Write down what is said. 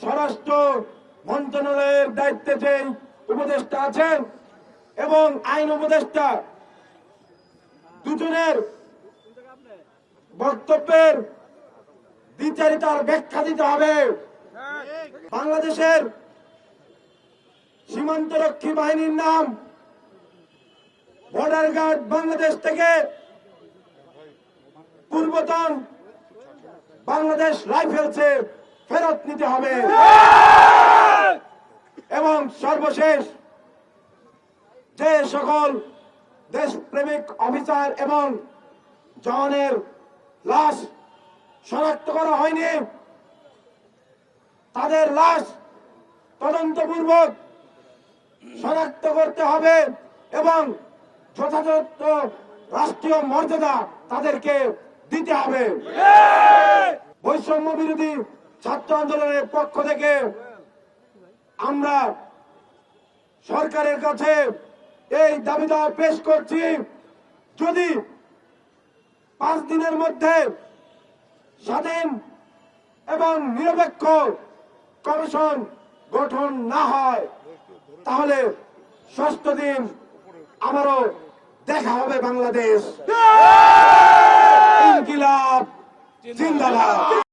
স্বরাষ্ট্র মন্ত্রণালয়ের দায়িত্বে যে উপদেষ্টা আছেন এবং আইন উপদেষ্টা দুজনের বক্তব্যের বিচারিতার ব্যাখ্যা দিতে হবে। বাংলাদেশের সীমান্তরক্ষী বাহিনীর নাম বর্ডার গার্ড বাংলাদেশ থেকে পূর্বতন বাংলাদেশ রাইফেলসে ফেরত নিতে হবে। এবং সর্বশেষ যে সকল দেশপ্রেমিক অফিসার এবং জওয়ানের লাশ শনাক্ত করা হয়নি, তাদের লাশ তদন্তপূর্বক শনাক্ত করতে হবে এবং যথাযথ রাষ্ট্রীয় মর্যাদা তাদেরকে দিতে হবে। বৈষম্য বিরোধী ছাত্র আন্দোলনের পক্ষ থেকে আমরা সরকারের কাছে এই দাবি দাওয়া পেশ করছি, যদি পাঁচ দিনের মধ্যে স্বাধীন এবং নিরপেক্ষ কমিশন গঠন না হয়, তাহলে ষষ্ঠ দিন আবারও দেখা হবে বাংলাদেশ। ইনকিলাব জিন্দাবাদ।